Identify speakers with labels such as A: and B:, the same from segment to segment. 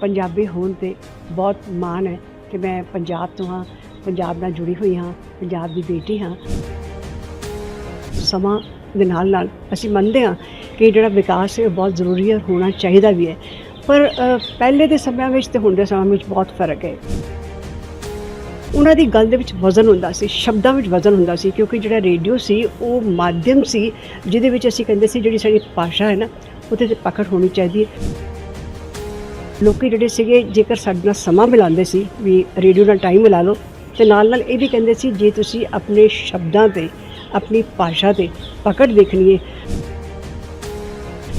A: ਪੰਜਾਬੀ ਹੋਣ ਤੇ ਬਹੁਤ ਮਾਣ ਹੈ ਕਿ ਮੈਂ ਪੰਜਾਬ ਤੋਂ ਹਾਂ, ਪੰਜਾਬ ਨਾਲ ਜੁੜੀ ਹੋਈ ਹਾਂ, ਪੰਜਾਬ ਦੀ ਬੇਟੀ ਹਾਂ। ਸਮਾਂ ਦੇ ਨਾਲ ਨਾਲ ਅਸੀਂ ਮੰਨਦੇ ਹਾਂ ਕਿ ਜਿਹੜਾ ਵਿਕਾਸ ਹੈ ਉਹ ਬਹੁਤ ਜ਼ਰੂਰੀ ਹੈ, ਹੋਣਾ ਚਾਹੀਦਾ ਵੀ ਹੈ। ਪਰ ਪਹਿਲੇ ਦੇ ਸਮਿਆਂ ਵਿੱਚ ਤੇ ਹੁਣ ਦੇ ਸਮਿਆਂ ਵਿੱਚ ਬਹੁਤ ਫ਼ਰਕ ਹੈ। ਉਹਨਾਂ ਦੀ ਗੱਲ ਦੇ ਵਿੱਚ ਵਜ਼ਨ ਹੁੰਦਾ ਸੀ, ਸ਼ਬਦਾਂ ਵਿੱਚ ਵਜ਼ਨ ਹੁੰਦਾ ਸੀ, ਕਿਉਂਕਿ ਜਿਹੜਾ ਰੇਡੀਓ ਸੀ, ਉਹ ਮਾਧਿਅਮ ਸੀ, ਜਿਹਦੇ ਵਿੱਚ ਅਸੀਂ ਕਹਿੰਦੇ ਸੀ ਜਿਹੜੀ ਸਾਡੀ ਭਾਸ਼ਾ ਹੈ ਨਾ, ਉਹਦੇ ਤੇ ਪਕੜ ਹੋਣੀ ਚਾਹੀਦੀ ਹੈ। ਲੋਕੀ ਜਿਹੜੇ ਸੀਗੇ, ਜੇਕਰ ਸਾਡੇ ਨਾਲ ਸਮਾਂ ਮਿਲਾਉਂਦੇ ਸੀ, ਵੀ ਰੇਡੀਓ ਨਾਲ ਟਾਈਮ ਮਿਲਾ ਲਓ, ਤੇ ਨਾਲ ਨਾਲ ਇਹ ਵੀ ਕਹਿੰਦੇ ਸੀ, ਜੇ ਤੁਸੀਂ ਆਪਣੇ ਸ਼ਬਦਾਂ ਤੇ, ਆਪਣੀ ਭਾਸ਼ਾ ਤੇ ਪਕੜ ਦੇਖਣੀ ਹੈ,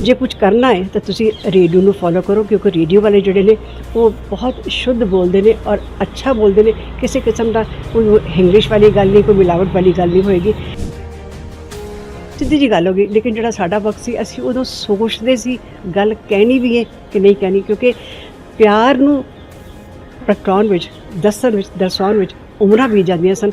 A: ਜੇ ਕੁਝ ਕਰਨਾ ਹੈ, ਤਾਂ ਤੁਸੀਂ ਰੇਡੀਓ ਨੂੰ ਫੋਲੋ ਕਰੋ, ਕਿਉਂਕਿ ਰੇਡੀਓ ਵਾਲੇ ਜਿਹੜੇ ਨੇ, ਉਹ ਬਹੁਤ ਸ਼ੁੱਧ ਬੋਲਦੇ ਨੇ ਔਰ ਅੱਛਾ ਬੋਲਦੇ ਨੇ। ਕਿਸੇ ਕਿਸਮ ਦਾ ਕੋਈ ਇੰਗਲਿਸ਼ ਵਾਲੀ ਗੱਲ ਨਹੀਂ, ਕੋਈ ਮਿਲਾਵਟ ਵਾਲੀ ਗੱਲ ਨਹੀਂ ਹੋਏਗੀ। ਸਿੱਧੀ ਜੀ ਗੱਲ ਹੋ ਗਈ। ਲੇਕਿਨ ਜਿਹੜਾ ਸਾਡਾ ਵਕਤ ਸੀ, ਅਸੀਂ ਉਦੋਂ ਸੋਚਦੇ ਸੀ, ਗੱਲ ਕਹਿਣੀ ਵੀ ਹੈ ਕਿ ਨਹੀਂ ਕਹਿਣੀ, ਕਿਉਂਕਿ ਪਿਆਰ ਨੂੰ ਪ੍ਰਗਟਾਉਣ ਵਿੱਚ, ਦੱਸਣ ਵਿੱਚ, ਦਰਸਾਉਣ ਵਿੱਚ ਉਮਰਾਂ ਵੀ ਜਾਂਦੀਆਂ ਸਨ।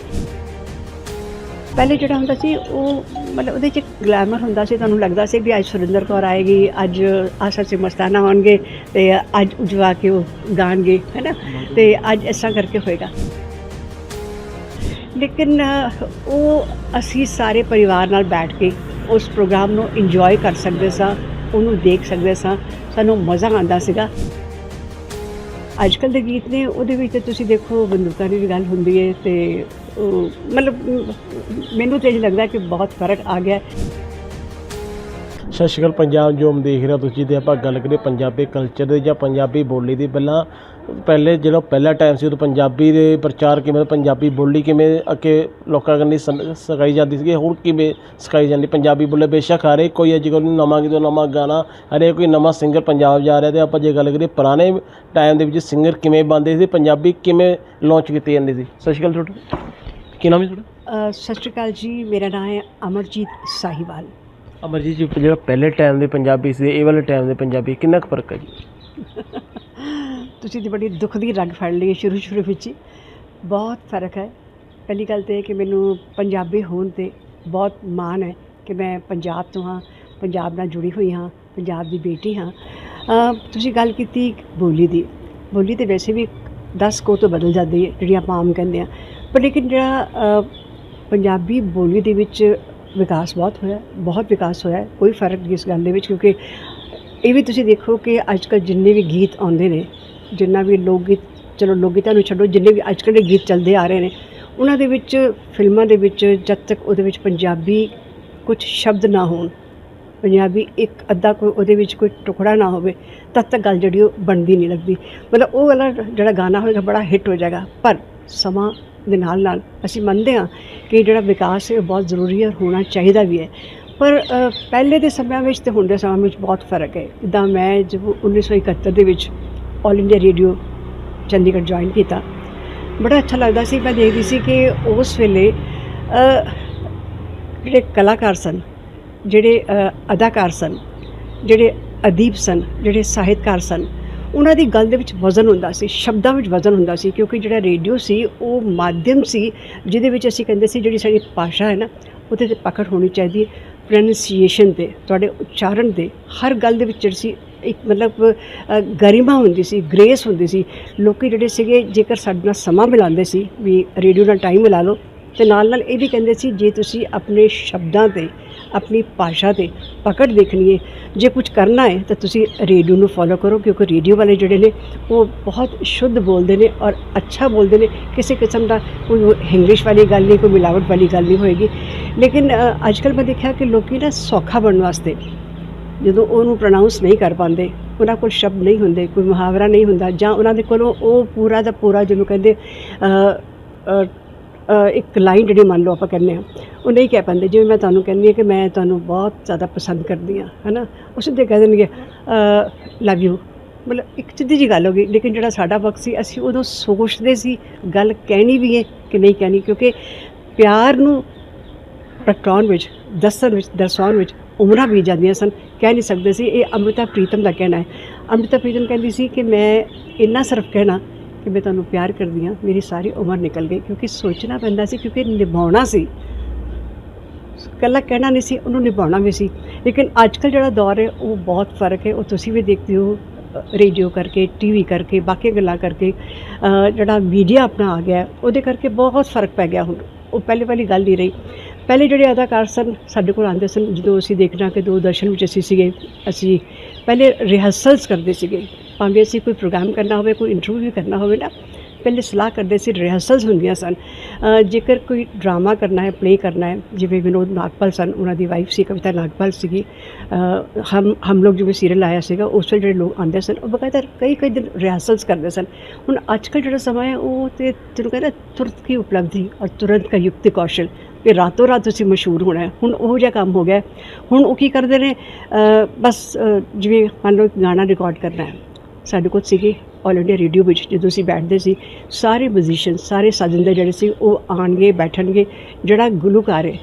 A: ਪਹਿਲੇ ਜਿਹੜਾ ਹੁੰਦਾ ਸੀ, ਉਹ ਮਤਲਬ ਉਹਦੇ 'ਚ ਗਲੈਮਰ ਹੁੰਦਾ ਸੀ, ਤੁਹਾਨੂੰ ਲੱਗਦਾ ਸੀ ਵੀ ਅੱਜ ਸੁਰਿੰਦਰ ਕੌਰ ਆਏਗੀ, ਅੱਜ ਆਸ਼ਾ ਸਿੰਘ ਮਸਤਾਨਾ ਹੋਣਗੇ ਤੇ ਅੱਜ ਉਜਵਾ ਕੇ ਉਹ ਗਾਣਗੇ ਹੈਨਾ ਤੇ ਅੱਜ ਐਸਾ ਕਰਕੇ ਹੋਏਗਾ। ਲੇਕਿਨ ਉਹ ਅਸੀਂ ਸਾਰੇ ਪਰਿਵਾਰ ਨਾਲ ਬੈਠ ਕੇ ਉਸ ਪ੍ਰੋਗਰਾਮ ਨੂੰ ਇੰਜੋਏ ਕਰ ਸਕਦੇ ਸਾਂ, ਉਹਨੂੰ ਦੇਖ ਸਕਦੇ ਸਾਂ, ਸਾਨੂੰ ਮਜ਼ਾ ਆਉਂਦਾ ਸੀਗਾ। ਅੱਜ ਕੱਲ੍ਹ ਦੇ ਗੀਤ ਨੇ, ਉਹਦੇ ਵਿੱਚ ਤੇ ਤੁਸੀਂ ਦੇਖੋ ਬੰਦੂਕਾਂ ਦੀ ਵੀ ਗੱਲ ਹੁੰਦੀ ਹੈ ਤੇ, ਉਹ, ਮਤਲਬ, ਮੈਨੂੰ ਤੇ ਇਹ ਲੱਗਦਾ ਕਿ ਬਹੁਤ ਫ਼ਰਕ ਆ ਗਿਆ।
B: ਸਤਿ ਸ਼੍ਰੀ ਅਕਾਲ, ਪੰਜਾਬ ਜੋ ਹਮ ਦੇਖ ਰਹੇ ਤੁਸੀਂ ਤੇ ਆਪਾਂ ਗੱਲ ਕਰੀਏ ਪੰਜਾਬੀ ਕਲਚਰ ਦੀ ਜਾਂ ਪੰਜਾਬੀ ਬੋਲੀ ਦੀ। ਪਹਿਲਾਂ ਪਹਿਲੇ ਜਿਹੜਾ ਪਹਿਲਾ ਟਾਈਮ ਸੀ ਉਦੋਂ ਪੰਜਾਬੀ ਦੇ ਪ੍ਰਚਾਰ ਕਿਵੇਂ ਪੰਜਾਬੀ ਬੋਲੀ ਕਿਵੇਂ ਅੱਗੇ ਲੋਕਾਂ ਕੰਨੀ ਸਿਖਾਈ ਜਾਂਦੀ ਸੀ ਹੁਣ ਕਿਵੇਂ ਸਿਖਾਈ ਜਾਂਦੀ ਪੰਜਾਬੀ ਬੋਲੇ ਬੇਸ਼ੱਕ ਹਰੇ ਕੋਈ ਅੱਜ ਕੱਲ੍ਹ ਨਵਾਂ ਕਿਤੋਂ ਨਵਾਂ ਗਾਣਾ ਹਰੇ ਕੋਈ ਨਵਾਂ ਸਿੰਗਰ ਪੰਜਾਬ ਜਾ ਰਿਹਾ ਤੇ ਆਪਾਂ ਜੇ ਗੱਲ ਕਰੀਏ ਪੁਰਾਣੇ ਟਾਈਮ ਦੇ ਵਿੱਚ ਸਿੰਗਰ ਕਿਵੇਂ ਬਣਦੇ ਸੀ ਪੰਜਾਬੀ ਕਿਵੇਂ ਲਾਂਚ ਕੀਤੀ ਜਾਂਦੀ ਸੀ? ਸਤਿ ਸ਼੍ਰੀ ਅਕਾਲ ਤੁਹਾਡਾ। ਕੀ ਨਾਮ ਹੈ ਤੁਹਾਡਾ?
A: ਸਤਿ ਸ਼੍ਰੀ ਅਕਾਲ ਜੀ ਮੇਰਾ ਨਾਮ ਹੈ ਅਮਰਜੀਤ ਸਾਹੀਵਾਲ।
B: ਅਮਰਜੀਤ ਜੀ ਜਿਹੜਾ ਪਹਿਲੇ ਟਾਈਮ ਦੇ ਪੰਜਾਬੀ ਸੀ ਇਹ ਵਾਲੇ ਟਾਈਮ ਦੇ ਪੰਜਾਬੀ ਕਿੰਨਾ ਕੁ ਫ਼ਰਕ ਹੈ ਜੀ?
A: ਤੁਸੀਂ ਤੇ ਬੜੀ ਦੁੱਖ ਦੀ ਰੰਗ ਫੜ ਲਈ ਹੈ ਸ਼ੁਰੂ ਸ਼ੁਰੂ ਵਿੱਚ ਹੀ। ਬਹੁਤ ਫ਼ਰਕ ਹੈ। ਪਹਿਲੀ ਗੱਲ ਤੇ ਇਹ ਕਿ ਮੈਨੂੰ ਪੰਜਾਬੀ ਹੋਣ ਤੇ ਬਹੁਤ ਮਾਣ ਹੈ ਕਿ ਮੈਂ ਪੰਜਾਬ ਤੋਂ ਹਾਂ ਪੰਜਾਬ ਨਾਲ ਜੁੜੀ ਹੋਈ ਹਾਂ ਪੰਜਾਬ ਦੀ ਬੇਟੀ ਹਾਂ। ਅ, ਤੁਸੀਂ ਗੱਲ ਕੀਤੀ ਬੋਲੀ ਦੀ। ਬੋਲੀ ਤੇ ਵੈਸੇ ਵੀ 10 ਕੋ ਤੋਂ ਬਦਲ ਜਾਂਦੀ ਹੈ ਜਿਹੜੀ ਆਪਾਂ ਆਮ ਕਹਿੰਦੇ ਆ ਪਰ ਲੇਕਿਨ ਜਿਹੜਾ ਅ, ਪੰਜਾਬੀ ਬੋਲੀ ਦੇ ਵਿੱਚ ਵਿਕਾਸ ਬਹੁਤ ਹੋਇਆ ਬਹੁਤ ਵਿਕਾਸ ਹੋਇਆ। ਕੋਈ ਫ਼ਰਕ ਨਹੀਂ ਇਸ ਗੱਲ ਦੇ ਵਿੱਚ ਕਿਉਂਕਿ ਇਹ ਵੀ ਤੁਸੀਂ ਦੇਖੋ ਕਿ ਅੱਜ ਕੱਲ੍ਹ ਜਿੰਨੇ ਵੀ ਗੀਤ ਆਉਂਦੇ ਨੇ ਜਿੰਨਾ ਵੀ ਲੋਕ ਗੀਤ, ਚਲੋ ਲੋਕ ਗੀਤਾਂ ਨੂੰ ਛੱਡੋ, ਜਿੰਨੇ ਵੀ ਅੱਜ ਕੱਲ੍ਹ ਦੇ ਗੀਤ ਚੱਲਦੇ ਆ ਰਹੇ ਨੇ, ਉਹਨਾਂ ਦੇ ਵਿੱਚ, ਫਿਲਮਾਂ ਦੇ ਵਿੱਚ ਜਦ ਤੱਕ ਉਹਦੇ ਵਿੱਚ ਪੰਜਾਬੀ ਕੁਝ ਸ਼ਬਦ ਨਾ ਹੋਣ, ਪੰਜਾਬੀ ਇੱਕ ਅੱਧਾ ਕੋਈ ਉਹਦੇ ਵਿੱਚ ਕੋਈ ਟੁਕੜਾ ਨਾ ਹੋਵੇ, ਤਦ ਤੱਕ ਗੱਲ ਜਿਹੜੀ ਉਹ ਬਣਦੀ ਨਹੀਂ ਲੱਗਦੀ। ਮਤਲਬ ਉਹ ਵਾਲਾ ਜਿਹੜਾ ਗਾਣਾ ਹੋਏਗਾ ਬੜਾ ਹਿੱਟ ਹੋ ਜਾਏਗਾ, ਪਰ ਸਮਾਂ ਦੇ ਨਾਲ ਨਾਲ ਅਸੀਂ ਮੰਨਦੇ ਹਾਂ ਕਿ ਜਿਹੜਾ ਵਿਕਾਸ ਹੈ ਉਹ ਬਹੁਤ ਜ਼ਰੂਰੀ ਹੈ ਹੋਣਾ ਚਾਹੀਦਾ ਵੀ ਹੈ। ਪਰ ਪਹਿਲੇ ਦੇ ਸਮਿਆਂ ਵਿੱਚ ਤੇ ਹੁਣ ਦੇ ਸਮਿਆਂ ਵਿੱਚ ਬਹੁਤ ਫ਼ਰਕ ਹੈ। ਜਿੱਦਾਂ ਮੈਂ ਜਦੋਂ 1971 ਦੇ ਵਿੱਚ all India radio Chandigarh join ਕੀਤਾ। ਬੜਾ ਅੱਛਾ ਲੱਗਦਾ ਸੀ, ਮੈਂ ਦੇਖਦੀ ਸੀ ਕਿ ਉਸ ਵੇਲੇ ਜਿਹੜੇ ਕਲਾਕਾਰ ਸਨ, ਜਿਹੜੇ ਅਦਾਕਾਰ ਸਨ, ਜਿਹੜੇ ਅਦੀਬ ਸਨ, ਜਿਹੜੇ ਸਾਹਿਤਕਾਰ ਸਨ, ਉਹਨਾਂ ਦੀ ਗੱਲ ਦੇ ਵਿੱਚ ਵਜ਼ਨ ਹੁੰਦਾ ਸੀ, ਸ਼ਬਦਾਂ ਵਿੱਚ ਵਜ਼ਨ ਹੁੰਦਾ ਸੀ, ਕਿਉਂਕਿ ਜਿਹੜਾ ਰੇਡੀਓ ਸੀ, ਉਹ ਮਾਧਿਅਮ ਸੀ, ਜਿਹਦੇ ਵਿੱਚ ਅਸੀਂ ਕਹਿੰਦੇ ਸੀ, ਜਿਹੜੀ ਸਾਡੀ ਭਾਸ਼ਾ ਹੈ ਨਾ, ਉਹਦੇ ਤੇ ਪਕੜ ਹੋਣੀ ਚਾਹੀਦੀ ਹੈ। ਪ੍ਰੋਨਾਂਸੀਏਸ਼ਨ ਤੇ, ਤੁਹਾਡੇ ਉਚਾਰਨ ਦੇ ਹਰ ਗੱਲ ਦੇ ਵਿੱਚ ਜਿਹੜੀ ਸੀ ਇੱਕ ਮਤਲਬ ਗਰਿਮਾ ਹੁੰਦੀ ਸੀ ਗ੍ਰੇਸ ਹੁੰਦੀ ਸੀ। ਲੋਕੀ ਜਿਹੜੇ ਸੀਗੇ ਜੇਕਰ ਸਾਡੇ ਨਾਲ ਸਮਾਂ ਮਿਲਾਉਂਦੇ ਸੀ ਵੀ ਰੇਡੀਓ ਨਾਲ ਟਾਈਮ ਮਿਲਾ ਲਓ ਤੇ ਨਾਲ ਨਾਲ ਇਹ ਵੀ ਕਹਿੰਦੇ ਸੀ ਜੇ ਤੁਸੀਂ ਆਪਣੇ ਸ਼ਬਦਾਂ ਤੇ ਆਪਣੀ ਭਾਸ਼ਾ ਤੇ ਪਕੜ ਦੇਖਣੀ ਹੈ ਜੇ ਕੁਝ ਕਰਨਾ ਹੈ ਤਾਂ ਤੁਸੀਂ ਰੇਡੀਓ ਨੂੰ ਫੋਲੋ ਕਰੋ ਕਿਉਂਕਿ ਰੇਡੀਓ ਵਾਲੇ ਜਿਹੜੇ ਨੇ ਉਹ ਬਹੁਤ ਸ਼ੁੱਧ ਬੋਲਦੇ ਨੇ ਔਰ ਅੱਛਾ ਬੋਲਦੇ ਨੇ। ਕਿਸੇ ਕਿਸਮ ਦਾ ਕੋਈ ਇੰਗਲਿਸ਼ ਵਾਲੀ ਗੱਲ ਨਹੀਂ ਕੋਈ ਮਿਲਾਵਟ ਵਾਲੀ ਗੱਲ ਨਹੀਂ ਹੋਏਗੀ। ਲੇਕਿਨ ਅ, ਅੱਜ ਕੱਲ੍ਹ ਮੈਂ ਦੇਖਿਆ ਕਿ ਲੋਕੀ ਨਾ ਸੌਖਾ ਬਣਨ ਵਾਸਤੇ ਜਦੋਂ ਉਹਨੂੰ ਪ੍ਰੋਨਾਂਸ ਨਹੀਂ ਕਰ ਪਾਉਂਦੇ, ਉਹਨਾਂ ਕੋਲ ਸ਼ਬਦ ਨਹੀਂ ਹੁੰਦੇ, ਕੋਈ ਮੁਹਾਵਰਾ ਨਹੀਂ ਹੁੰਦਾ, ਜਾਂ ਉਹਨਾਂ ਦੇ ਕੋਲੋਂ ਉਹ ਪੂਰਾ ਦਾ ਪੂਰਾ ਜਿਹਨੂੰ ਕਹਿੰਦੇ ਇੱਕ ਲਾਈਨ ਜਿਹੜੀ ਮੰਨ ਲਓ ਆਪਾਂ ਕਹਿੰਦੇ ਆ ਉਹ ਨਹੀਂ ਕਹਿ ਪਾਉਂਦੇ। ਜਿਵੇਂ ਮੈਂ ਤੁਹਾਨੂੰ ਕਹਿੰਦੀ ਹਾਂ ਕਿ ਮੈਂ ਤੁਹਾਨੂੰ ਬਹੁਤ ਜ਼ਿਆਦਾ ਪਸੰਦ ਕਰਦੀ ਹਾਂ, ਹੈਨਾ? ਉਸ ਤੇ ਕਹਿ ਦੇਣਗੇ ਲਵ ਯੂ ਮਤਲਬ ਇੱਕ ਸਿੱਧੀ ਜੀ ਗੱਲ ਹੋ ਗਈ, ਲੇਕਿਨ ਜਿਹੜਾ ਸਾਡਾ ਵਕਤ ਸੀ, ਅਸੀਂ ਉਦੋਂ ਸੋਚਦੇ ਸੀ, ਗੱਲ ਕਹਿਣੀ ਵੀ ਹੈ ਕਿ ਨਹੀਂ ਕਹਿਣੀ, ਕਿਉਂਕਿ ਪਿਆਰ ਨੂੰ ਪ੍ਰਗਟਾਉਣ ਵਿੱਚ, ਦੱਸਣ ਵਿੱਚ, ਦਰਸਾਉਣ ਵਿੱਚ ਉਮਰਾਂ ਬੀਤ ਜਾਂਦੀਆਂ ਸਨ। ਕਹਿ ਨਹੀਂ ਸਕਦੇ ਸੀ, ਇਹ ਅੰਮ੍ਰਿਤਾ ਪ੍ਰੀਤਮ ਦਾ ਕਹਿਣਾ ਹੈ। ਅੰਮ੍ਰਿਤਾ ਪ੍ਰੀਤਮ ਕਹਿੰਦੀ ਸੀ ਕਿ ਮੈਂ ਇੰਨਾ ਸਿਰਫ ਕਹਿਣਾ ਕਿ ਮੈਂ ਤੁਹਾਨੂੰ ਪਿਆਰ ਕਰਦੀ ਹਾਂ, ਮੇਰੀ ਸਾਰੀ ਉਮਰ ਨਿਕਲ ਗਈ, ਕਿਉਂਕਿ ਸੋਚਣਾ ਪੈਂਦਾ ਸੀ, ਕਿਉਂਕਿ ਨਿਭਾਉਣਾ ਸੀ। ਇਕੱਲਾ ਕਹਿਣਾ ਨਹੀਂ ਸੀ, ਉਹਨੂੰ ਨਿਭਾਉਣਾ ਵੀ ਸੀ। ਲੇਕਿਨ ਅੱਜ ਕੱਲ੍ਹ ਜਿਹੜਾ ਦੌਰ ਹੈ, ਉਹ ਬਹੁਤ ਫ਼ਰਕ ਹੈ। ਉਹ ਤੁਸੀਂ ਵੀ ਦੇਖਦੇ ਹੋ, ਰੇਡੀਓ ਕਰਕੇ ਟੀਵੀ ਕਰਕੇ ਬਾਕੀ ਗੱਲਾਂ ਕਰਕੇ ਜਿਹੜਾ ਮੀਡੀਆ ਆਪਣਾ ਆ ਗਿਆ, ਉਹਦੇ ਕਰਕੇ ਬਹੁਤ ਫ਼ਰਕ ਪੈ ਗਿਆ ਹੁਣ। ਉਹ ਪਹਿਲੇ ਵਾਲੀ ਗੱਲ ਨਹੀਂ ਰਹੀ। ਪਹਿਲੇ ਜਿਹੜੇ ਅਦਾਕਾਰ ਸਨ, ਸਾਡੇ ਕੋਲ ਆਉਂਦੇ ਸਨ, ਜਦੋਂ ਅਸੀਂ ਦੇਖਣਾ ਕਿ ਦੂਰਦਰਸ਼ਨ ਵਿੱਚ ਅਸੀਂ ਸੀਗੇ, ਅਸੀਂ ਪਹਿਲੇ ਰਿਹਰਸਲਸ ਕਰਦੇ ਸੀਗੇ। ਭਾਵੇਂ ਅਸੀਂ ਕੋਈ ਪ੍ਰੋਗਰਾਮ ਕਰਨਾ ਹੋਵੇ, ਕੋਈ ਇੰਟਰਵਿਊ ਵੀ ਕਰਨਾ ਹੋਵੇ ਨਾ, ਪਹਿਲੇ ਸਲਾਹ ਕਰਦੇ ਸੀ ਰਿਹਰਸਲਸ ਹੁੰਦੀਆਂ ਸਨ। ਜੇਕਰ ਕੋਈ ਡਰਾਮਾ ਕਰਨਾ ਹੈ ਪਲੇ ਕਰਨਾ ਹੈ, ਜਿਵੇਂ ਵਿਨੋਦ ਨਾਗਪਾਲ ਸਨ, ਉਹਨਾਂ ਦੀ ਵਾਈਫ ਸੀ, ਕਵਿਤਾ ਨਾਗਪਾਲ ਸੀਗੀ ਹਮ ਹਮ ਲੋਕ ਜਿਵੇਂ ਸੀਰੀਅਲ ਆਇਆ ਸੀਗਾ, ਉਸ ਵੇਲੇ ਜਿਹੜੇ ਲੋਕ ਆਉਂਦੇ ਸਨ, ਉਹ ਬਕਾਇਦਾ ਕਈ ਕਈ ਦਿਨ ਰਿਹਰਸਲਸ ਕਰਦੇ ਸਨ। ਹੁਣ ਅੱਜ ਕੱਲ੍ਹ ਜਿਹੜਾ ਸਮਾਂ ਹੈ, ਉਹ ਤੇ ਤੈਨੂੰ ਕਹਿੰਦਾ ਤੁਰਤ ਕੀ ਉਪਲਬਧੀ ਔਰ ਤੁਰੰਤ ਕਾ ਯੁਕਤ ਕੌਸ਼ਲ। ਕਿ ਰਾਤੋਂ ਰਾਤ ਤੁਸੀਂ ਮਸ਼ਹੂਰ ਹੋਣਾ ਹੈ। ਹੁਣ ਉਹ ਜਿਹਾ ਕੰਮ ਹੋ ਗਿਆ ਹੁਣ ਉਹ ਕੀ ਕਰਦੇ ਨੇ? ਬਸ ਜਿਵੇਂ ਮੰਨ ਲਓ ਗਾਣਾ ਰਿਕਾਰਡ ਕਰਨਾ ਹੈ। ਸਾਡੇ ਕੋਲ ਸੀਗੇ ਆਲ ਇੰਡੀਆ ਰੇਡੀਓ ਵਿੱਚ, ਜਦੋਂ ਅਸੀਂ ਬੈਠਦੇ ਸੀ, ਸਾਰੇ ਮਿਊਜ਼ੀਸ਼ੀਅਨ ਸਾਰੇ ਸਾਜਿੰਦੇ ਜਿਹੜੇ ਸੀ, ਉਹ ਆਣਗੇ ਬੈਠਣਗੇ। ਜਿਹੜਾ ਗੁਲੂਕਾਰ ਹੈ,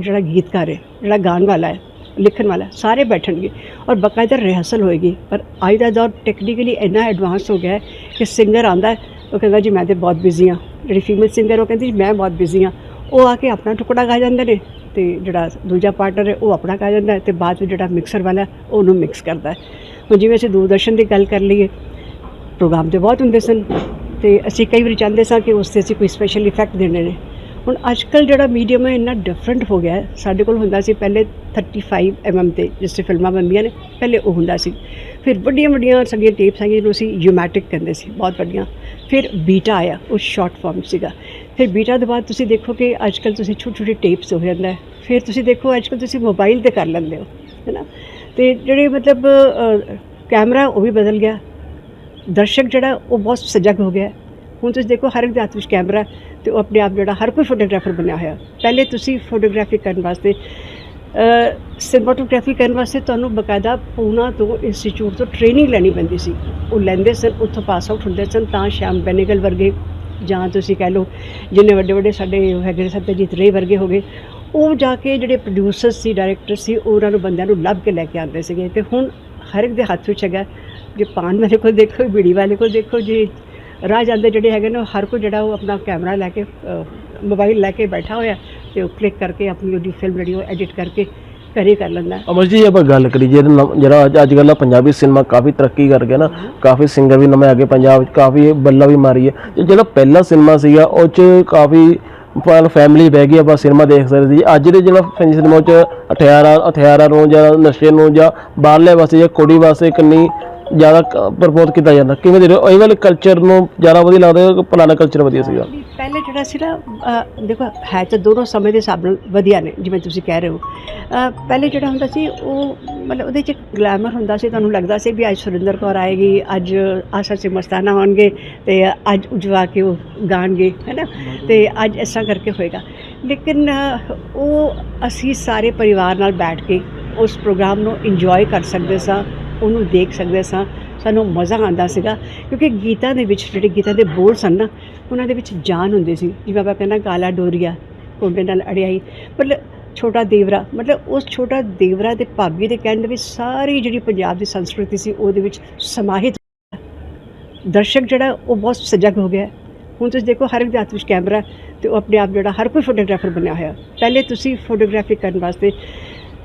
A: ਜਿਹੜਾ ਗੀਤਕਾਰ ਹੈ, ਜਿਹੜਾ ਗਾਣ ਵਾਲਾ ਹੈ, ਲਿਖਣ ਵਾਲਾ ਸਾਰੇ ਬੈਠਣਗੇ। ਔਰ ਬਕਾਇਦਾ ਰਿਹਰਸਲ ਹੋਏਗੀ। ਪਰ ਅੱਜ ਦਾ ਦੌਰ ਟੈਕਨੀਕਲੀ ਇੰਨਾ ਐਡਵਾਂਸ ਹੋ ਗਿਆ ਹੈ ਕਿ ਸਿੰਗਰ ਆਂਦਾ ਉਹ ਕਹਿੰਦਾ ਜੀ ਮੈਂ ਤੇ ਬਹੁਤ ਬਿਜ਼ੀ ਹਾਂ। ਜਿਹੜੀ ਫੀਮੇਲ ਸਿੰਗਰ ਉਹ ਕਹਿੰਦੀ ਜੀ ਮੈਂ ਬਹੁਤ ਬਿਜ਼ੀ ਹਾਂ। ਉਹ ਆ ਕੇ ਆਪਣਾ ਟੁਕੜਾ ਗਾ ਜਾਂਦੇ ਨੇ ਤੇ ਜਿਹੜਾ ਦੂਜਾ ਪਾਰਟਨਰ ਹੈ, ਉਹ ਆਪਣਾ ਗਾ ਜਾਂਦਾ ਹੈ ਤੇ ਬਾਅਦ ਵਿੱਚ ਜਿਹੜਾ ਮਿਕਸਰ ਵਾਲਾ ਉਹਨੂੰ ਮਿਕਸ ਕਰਦਾ ਹੁਣ ਜਿਵੇਂ ਅਸੀਂ ਦੂਰਦਰਸ਼ਨ ਦੀ ਗੱਲ ਕਰ ਲਈਏ, ਪ੍ਰੋਗਰਾਮ ਤੇ ਬਹੁਤ ਹੁੰਦੇ ਸਨ ਤੇ ਅਸੀਂ ਕਈ ਵਾਰੀ ਚਾਹੁੰਦੇ ਸਾਂ ਕਿ ਉਸ ਤੇ ਅਸੀਂ ਕੋਈ ਸਪੈਸ਼ਲ ਇਫੈਕਟ ਦੇਣੇ ਨੇ। ਹੁਣ ਅੱਜ ਕੱਲ੍ਹ ਜਿਹੜਾ ਮੀਡੀਅਮ ਹੈ, ਇੰਨਾ ਡਿਫਰੈਂਟ ਹੋ ਗਿਆ ਸਾਡੇ ਕੋਲ ਹੁੰਦਾ ਸੀ ਪਹਿਲੇ 35 mm ਤੇ ਜਿਸ ਤੇ ਫਿਲਮਾਂ ਬਣਦੀਆਂ ਨੇ, ਪਹਿਲੇ ਉਹ ਹੁੰਦਾ ਸੀ। ਫਿਰ ਵੱਡੀਆਂ ਵੱਡੀਆਂ ਸਾਡੀਆਂ ਟੇਪਸ ਆਈਆਂ ਜਿਹਨੂੰ ਅਸੀਂ ਯੂਮੈਟਿਕ ਕਹਿੰਦੇ ਸੀ, ਬਹੁਤ ਵੱਡੀਆਂ। ਫਿਰ ਬੀਟਾ ਆਇਆ, ਉਹ ਸ਼ਾਰਟ ਫਾਰਮ ਸੀਗਾ। ਫਿਰ ਬੀਟਾ ਤੋਂ ਬਾਅਦ ਤੁਸੀਂ ਦੇਖੋ ਕਿ ਅੱਜ ਕੱਲ੍ਹ ਤੁਸੀਂ ਛੋਟੇ ਛੋਟੇ ਟੇਪਸ ਹੋ ਜਾਂਦਾ ਹੈ। ਫਿਰ ਤੁਸੀਂ ਦੇਖੋ ਅੱਜ ਕੱਲ੍ਹ ਤੁਸੀਂ ਮੋਬਾਈਲ ਤੇ ਕਰ ਲੈਂਦੇ ਹੋ, ਹੈ ਨਾ? ਤੇ ਜਿਹੜੇ ਮਤਲਬ ਕੈਮਰਾ ਉਹ ਵੀ ਬਦਲ ਗਿਆ। ਦਰਸ਼ਕ ਜਿਹੜਾ, ਉਹ ਬਹੁਤ ਸਜਗ ਹੋ ਗਿਆ। ਹੁਣ ਤੁਸੀਂ ਦੇਖੋ, ਹਰ ਇੱਕ ਦੇ ਹੱਥ ਵਿੱਚ ਕੈਮਰਾ ਹੈ ਤੇ ਉਹ ਆਪਣੇ ਆਪ ਜਿਹੜਾ, ਹਰ ਕੋਈ ਫੋਟੋਗ੍ਰਾਫਰ ਬਣਿਆ ਹੋਇਆ। ਪਹਿਲੇ ਤੁਸੀਂ ਫੋਟੋਗ੍ਰਾਫੀ ਕਰਨ ਵਾਸਤੇ ਸਿਨੇਮਾਟੋਗ੍ਰਾਫੀ ਕਰਨ ਵਾਸਤੇ ਤੁਹਾਨੂੰ ਬਕਾਇਦਾ ਪੂਨਾ ਤੋਂ ਇੰਸਟੀਚਿਊਟ ਤੋਂ ਟ੍ਰੇਨਿੰਗ ਲੈਣੀ ਪੈਂਦੀ ਸੀ। ਉਹ ਲੈਂਦੇ ਸਨ, ਉੱਥੋਂ ਪਾਸ ਆਊਟ ਹੁੰਦੇ ਸਨ, ਤਾਂ ਸ਼ਾਮ ਬੈਨੇਗਲ ਵਰਗੇ ਜਾਂ ਤੁਸੀਂ ਕਹਿ ਲਓ ਜਿੰਨੇ ਵੱਡੇ ਵੱਡੇ ਸਾਡੇ ਹੈਗੇ ਨੇ ਸਤਿਆਜੀਤ ਰੇ ਵਰਗੇ ਹੋ ਗਏ, ਉਹ ਜਾ ਕੇ ਜਿਹੜੇ ਪ੍ਰੋਡਿਊਸਰ ਸੀ ਡਾਇਰੈਕਟਰ ਸੀ, ਉਹਨਾਂ ਨੂੰ ਬੰਦਿਆਂ ਨੂੰ ਲੱਭ ਕੇ ਲੈ ਕੇ ਆਉਂਦੇ ਸੀਗੇ। ਤੇ ਹੁਣ ਹਰ ਇੱਕ ਦੇ ਹੱਥ ਵਿੱਚ ਹੈਗਾ। ਜੇ ਪਾਨ ਵਾਲੇ ਕੋਲ ਦੇਖੋ, ਬੀੜੀ ਵਾਲੇ ਕੋਲ ਦੇਖੋ, ਜੇ ਰਾਹ ਜਾਂਦੇ ਜਿਹੜੇ ਹੈਗੇ ਨੇ, ਉਹ ਹਰ ਕੋਈ ਜਿਹੜਾ ਉਹ ਆਪਣਾ ਕੈਮਰਾ ਲੈ ਕੇ ਮੋਬਾਈਲ ਲੈ ਕੇ ਬੈਠਾ ਹੋਇਆ, ਤੇ ਉਹ ਕਲਿੱਕ ਕਰਕੇ ਆਪਣੀ ਉਹਦੀ ਫਿਲਮ ਜਿਹੜੀ ਉਹ ਐਡਿਟ ਕਰਕੇ ਘਰੇ ਕਰ ਲੈਂਦਾ।
B: ਅਮਰ ਜੀ, ਜੇ ਆਪਾਂ ਗੱਲ ਕਰੀਏ, ਜਿਹੜਾ ਜਿਹੜਾ ਅੱਜ- ਅੱਜ ਕੱਲ੍ਹ ਦਾ ਪੰਜਾਬੀ ਸਿਨੇਮਾ ਕਾਫੀ ਤਰੱਕੀ ਕਰ ਗਿਆ ਨਾ, ਕਾਫੀ ਸਿੰਗਰ ਵੀ ਨਵੇਂ ਆ ਗਏ ਪੰਜਾਬ ਵਿੱਚ, ਕਾਫੀ ਬੱਲਾ ਵੀ ਮਾਰੀ ਹੈ। ਤੇ ਜਿਹੜਾ ਪਹਿਲਾ ਸਿਨੇਮਾ ਸੀਗਾ, ਉਹ 'ਚ ਕਾਫੀ ਫੈਮਿਲੀ ਬਹਿ ਗਈ, ਆਪਾਂ ਸਿਨੇਮਾ ਦੇਖ ਸਕਦੇ ਸੀ। ਅੱਜ ਦੇ ਜਿਹੜਾ ਸਿਨੇਮਾ 'ਚ ਹਥਿਆਰਾਂ ਹਥਿਆਰਾਂ ਨੂੰ ਜਾਂ ਨਸ਼ੇ ਨੂੰ ਜਾਂ ਬਾਹਰਲੇ ਵਾਸਤੇ ਜਾਂ ਕੁੜੀ ਵਾਸਤੇ ਕਿੰਨੀ ਜ਼ਿਆਦਾ ਪ੍ਰਪੋਜ਼ ਕੀਤਾ ਜਾਂਦਾ। ਕਿਵੇਂ ਦੇ ਰਹੇ ਹੋ? ਇਹ ਵਾਲੇ ਕਲਚਰ ਨੂੰ ਜ਼ਿਆਦਾ ਵਧੀਆ ਲੱਗਦਾ ਹੈ ਕਿ ਪੁਰਾਣਾ ਕਲਚਰ ਵਧੀਆ ਸੀਗਾ?
A: ਪਹਿਲੇ ਜਿਹੜਾ ਸੀ ਨਾ ਅ, ਦੇਖੋ ਹੈ ਤਾਂ ਦੋਨੋਂ ਸਮੇਂ ਦੇ ਹਿਸਾਬ ਨਾਲ ਵਧੀਆ ਨੇ ਜਿਵੇਂ ਤੁਸੀਂ ਕਹਿ ਰਹੇ ਹੋ। ਅ, ਪਹਿਲੇ ਜਿਹੜਾ ਹੁੰਦਾ ਸੀ ਉਹ ਮਤਲਬ ਉਹਦੇ 'ਚ ਗਲੈਮਰ ਹੁੰਦਾ ਸੀ ਤੁਹਾਨੂੰ ਲੱਗਦਾ ਸੀ ਵੀ ਅੱਜ ਸੁਰਿੰਦਰ ਕੌਰ ਆਏਗੀ ਅੱਜ ਆਸ਼ਾ ਸਿੰਘ ਮਸਤਾਨਾ ਹੋਣਗੇ ਤੇ ਅੱਜ ਉਜਵਾ ਕੇ ਉਹ ਗਾਣਗੇ ਹੈ ਨਾ? ਤੇ ਅੱਜ ਐਸਾ ਕਰਕੇ ਹੋਏਗਾ। ਲੇਕਿਨ ਅ, ਉਹ ਅਸੀਂ ਸਾਰੇ ਪਰਿਵਾਰ ਨਾਲ ਬੈਠ ਕੇ ਉਸ ਪ੍ਰੋਗਰਾਮ ਨੂੰ ਇੰਜੋਏ ਕਰ ਸਕਦੇ ਸਾਂ। ਉਹਨੂੰ ਦੇਖ ਸਕਦੇ ਸਾਂ, ਸਾਨੂੰ ਮਜ਼ਾ ਆਉਂਦਾ ਸੀਗਾ। ਕਿਉਂਕਿ ਗੀਤਾਂ ਦੇ ਵਿੱਚ, ਜਿਹੜੇ ਗੀਤਾਂ ਦੇ ਬੋਲ ਸਨ ਨਾ, ਉਹਨਾਂ ਦੇ ਵਿੱਚ ਜਾਨ ਹੁੰਦੀ ਸੀ। ਜਿਵੇਂ ਆਪਾਂ ਕਹਿੰਦਾ ਕਾਲਾ ਡੋਰੀਆ ਕੋਂਡੇ ਨਾਲ ਅੜਿਆਈ। ਮਤਲਬ ਛੋਟਾ ਦੇਵਰਾ, ਮਤਲਬ ਉਸ ਛੋਟਾ ਦੇਵਰਾ ਦੇ ਭਾਬੀ ਦੇ ਕਹਿਣ ਦੇ ਵਿੱਚ ਸਾਰੀ ਜਿਹੜੀ ਪੰਜਾਬ ਦੀ ਸੰਸਕ੍ਰਿਤੀ ਸੀ, ਉਹਦੇ ਵਿੱਚ ਸਮਾਹਿਤ ਦਰਸ਼ਕ ਜਿਹੜਾ, ਉਹ ਬਹੁਤ ਸਜਗ ਹੋ ਗਿਆ। ਹੁਣ ਤੁਸੀਂ ਦੇਖੋ, ਹਰ ਇੱਕ ਦੇ ਹੱਥ ਵਿੱਚ ਕੈਮਰਾ ਹੈ ਤੇ ਉਹ ਆਪਣੇ ਆਪ ਜਿਹੜਾ ਹਰ ਕੋਈ ਫੋਟੋਗ੍ਰਾਫਰ ਬਣਿਆ ਹੋਇਆ। ਪਹਿਲੇ ਤੁਸੀਂ ਫੋਟੋਗ੍ਰਾਫੀ ਕਰਨ ਵਾਸਤੇ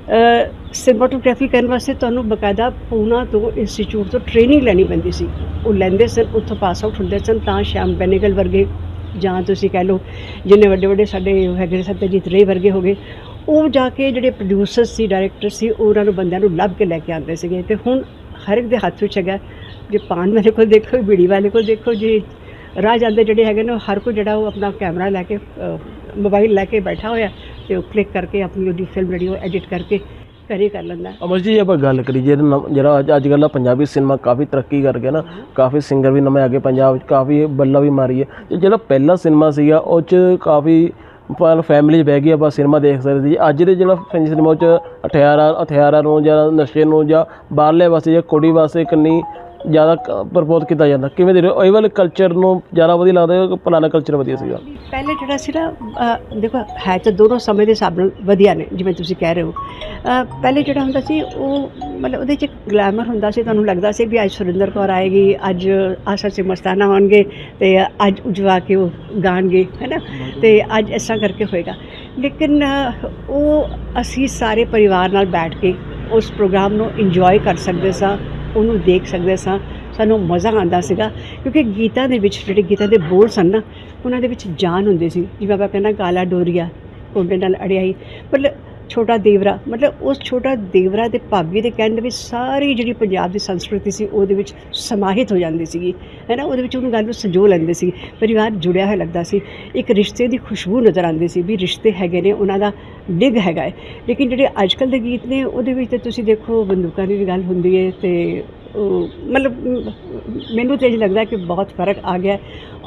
A: ਸਿਨੇਮਾਟੋਗ੍ਰਾਫੀ ਕਰਨ ਵਾਸਤੇ ਤੁਹਾਨੂੰ ਬਕਾਇਦਾ ਪੂਨਾ ਤੋਂ ਇੰਸਟੀਚਿਊਟ ਤੋਂ ਟ੍ਰੇਨਿੰਗ ਲੈਣੀ ਪੈਂਦੀ ਸੀ। ਉਹ ਲੈਂਦੇ ਸਨ, ਉੱਥੋਂ ਪਾਸ ਆਊਟ ਹੁੰਦੇ ਸਨ, ਤਾਂ ਸ਼ਾਮ ਬੈਨੇਗਲ ਵਰਗੇ ਜਾਂ ਤੁਸੀਂ ਕਹਿ ਲਓ ਜਿੰਨੇ ਵੱਡੇ ਵੱਡੇ ਸਾਡੇ ਹੈਗੇ ਨੇ ਸਤਿਆਜੀਤ ਰੇ ਵਰਗੇ ਹੋ ਗਏ, ਉਹ ਜਾ ਕੇ ਜਿਹੜੇ ਪ੍ਰੋਡਿਊਸਰ ਸੀ ਡਾਇਰੈਕਟਰ ਸੀ, ਉਹਨਾਂ ਨੂੰ ਬੰਦਿਆਂ ਨੂੰ ਲੱਭ ਕੇ ਲੈ ਕੇ ਆਉਂਦੇ ਸੀਗੇ। ਤੇ ਹੁਣ ਹਰ ਇੱਕ ਦੇ ਹੱਥ ਵਿੱਚ ਹੈਗਾ, ਜੇ ਪਾਨ ਵਾਲੇ ਕੋਲ ਦੇਖੋ, ਬੀੜੀ ਵਾਲੇ ਕੋਲ ਦੇਖੋ, ਜੇ ਰਾਹ ਜਾਂਦੇ ਜਿਹੜੇ ਹੈਗੇ ਨੇ, ਉਹ ਹਰ ਕੋਈ ਜਿਹੜਾ ਉਹ ਆਪਣਾ ਕੈਮਰਾ ਲੈ ਕੇ ਮੋਬਾਈਲ ਲੈ ਕੇ ਬੈਠਾ ਹੋਇਆ ਤੇ ਉਹ ਕਲਿੱਕ ਕਰਕੇ ਆਪਣੀ ਉਹਦੀ ਫਿਲਮ ਜਿਹੜੀ ਉਹ ਐਡਿਟ ਕਰਕੇ ਘਰੇ ਕਰ ਲੈਂਦਾ।
B: ਅਮਰ ਜੀ, ਜੇ ਆਪਾਂ ਗੱਲ ਕਰੀਏ ਜਿਹੜਾ ਨਵ- ਜਿਹੜਾ ਅੱਜ- ਅੱਜ ਕੱਲ੍ਹ ਦਾ ਪੰਜਾਬੀ ਸਿਨੇਮਾ ਕਾਫੀ ਤਰੱਕੀ ਕਰ ਗਿਆ ਨਾ। ਕਾਫੀ ਸਿੰਗਰ ਵੀ ਨਵੇਂ ਆ ਗਏ, ਪੰਜਾਬ ਵਿੱਚ ਕਾਫੀ ਬੱਲਾ ਵੀ ਮਾਰੀ ਹੈ। ਤੇ ਜਿਹੜਾ ਪਹਿਲਾ ਸਿਨੇਮਾ ਸੀਗਾ, ਉਹ 'ਚ ਕਾਫੀ ਫੈਮਿਲੀ ਬਹਿ ਗਈ ਆਪਾਂ ਸਿਨੇਮਾ ਦੇਖ ਸਕਦੇ ਸੀ। ਅੱਜ ਦੇ ਜਿਹੜਾ ਸਿਨੇਮਾ 'ਚ ਹਥਿਆਰਾਂ ਹਥਿਆਰਾਂ ਨੂੰ ਜਾਂ ਨਸ਼ੇ ਨੂੰ ਜਾਂ ਬਾਹਰਲੇ ਵਾਸਤੇ ਜਾਂ ਕੁੜੀ ਵਾਸਤੇ ਕਿੰਨੀ ਜ਼ਿਆਦਾ ਪ੍ਰਪੋਜ਼ ਕੀਤਾ ਜਾਂਦਾ। ਕਿਵੇਂ ਦੇ ਰਹੇ ਹੋ? ਇਹ ਵਾਲੇ ਕਲਚਰ ਨੂੰ ਜ਼ਿਆਦਾ ਵਧੀਆ ਲੱਗਦਾ ਹੈ ਕਿ ਪੁਰਾਣਾ ਕਲਚਰ ਵਧੀਆ ਸੀਗਾ?
A: ਪਹਿਲੇ ਜਿਹੜਾ ਸੀ ਨਾ ਅ, ਦੇਖੋ ਹੈ ਤਾਂ ਦੋਨੋਂ ਸਮੇਂ ਦੇ ਹਿਸਾਬ ਨਾਲ ਵਧੀਆ ਨੇ ਜਿਵੇਂ ਤੁਸੀਂ ਕਹਿ ਰਹੇ ਹੋ। ਅ, ਪਹਿਲੇ ਜਿਹੜਾ ਹੁੰਦਾ ਸੀ ਉਹ ਮਤਲਬ ਉਹਦੇ 'ਚ ਗਲੈਮਰ ਹੁੰਦਾ ਸੀ ਤੁਹਾਨੂੰ ਲੱਗਦਾ ਸੀ ਵੀ ਅੱਜ ਸੁਰਿੰਦਰ ਕੌਰ ਆਏਗੀ ਅੱਜ ਆਸ਼ਾ ਸਿੰਘ ਮਸਤਾਨਾ ਹੋਣਗੇ ਤੇ ਅੱਜ ਉਜਵਾ ਕੇ ਉਹ ਗਾਣਗੇ ਹੈ ਨਾ ਤੇ ਅੱਜ ਇਸ ਤਰ੍ਹਾਂ ਕਰਕੇ ਹੋਏਗਾ। ਲੇਕਿਨ ਅ, ਉਹ ਅਸੀਂ ਸਾਰੇ ਪਰਿਵਾਰ ਨਾਲ ਬੈਠ ਕੇ ਉਸ ਪ੍ਰੋਗਰਾਮ ਨੂੰ ਇੰਜੋਏ ਕਰ ਸਕਦੇ ਸਾਂ। ਉਹਨੂੰ ਦੇਖ ਸਕਦੇ ਸਾਂ, ਸਾਨੂੰ ਮਜ਼ਾ ਆਉਂਦਾ ਸੀਗਾ, ਕਿਉਂਕਿ ਗੀਤਾਂ ਦੇ ਵਿੱਚ, ਜਿਹੜੇ ਗੀਤਾਂ ਦੇ ਬੋਲ ਸਨ ਨਾ, ਉਹਨਾਂ ਦੇ ਵਿੱਚ ਜਾਨ ਹੁੰਦੀ ਸੀ। ਜਿਵੇਂ ਆਪਾਂ ਕਹਿੰਦਾ ਕਾਲਾ ਡੋਰੀਆ ਕੋਡੇ ਨਾਲ ਅੜਿਆਈ। ਮਤਲਬ ਛੋਟਾ ਦੇਵਰਾ, ਮਤਲਬ ਉਸ ਛੋਟਾ ਦੇਵਰਾ ਦੇ ਭਾਬੀ ਦੇ ਕਹਿਣ ਦੇ ਵਿੱਚ ਸਾਰੀ ਜਿਹੜੀ ਪੰਜਾਬ ਦੀ ਸੰਸਕ੍ਰਿਤੀ ਸੀ, ਉਹਦੇ ਵਿੱਚ ਸਮਾਹਿਤ ਹੋ ਜਾਂਦੀ ਸੀਗੀ ਹੈ ਨਾ ਉਹਦੇ ਵਿੱਚ ਉਹਨੂੰ ਗੱਲ ਨੂੰ ਸੰਜੋ ਲੈਂਦੇ ਸੀ, ਪਰਿਵਾਰ ਜੁੜਿਆ ਹੋਇਆ ਲੱਗਦਾ ਸੀ। ਇੱਕ ਰਿਸ਼ਤੇ ਦੀ ਖੁਸ਼ਬੂ ਨਜ਼ਰ ਆਉਂਦੀ ਸੀ ਵੀ ਰਿਸ਼ਤੇ ਹੈਗੇ ਨੇ, ਉਹਨਾਂ ਦਾ ਡਿੱਗ ਹੈਗਾ ਹੈ। ਲੇਕਿਨ ਜਿਹੜੇ ਅੱਜ ਕੱਲ੍ਹ ਦੇ ਗੀਤ ਨੇ, ਉਹਦੇ ਵਿੱਚ ਤੇ ਤੁਸੀਂ ਦੇਖੋ ਬੰਦੂਕਾਂ ਦੀ ਵੀ ਗੱਲ ਹੁੰਦੀ ਹੈ ਤੇ ਉਹ, ਮਤਲਬ, ਮੈਨੂੰ ਤੇ ਇਹ ਲੱਗਦਾ ਕਿ ਬਹੁਤ ਫ਼ਰਕ ਆ ਗਿਆ।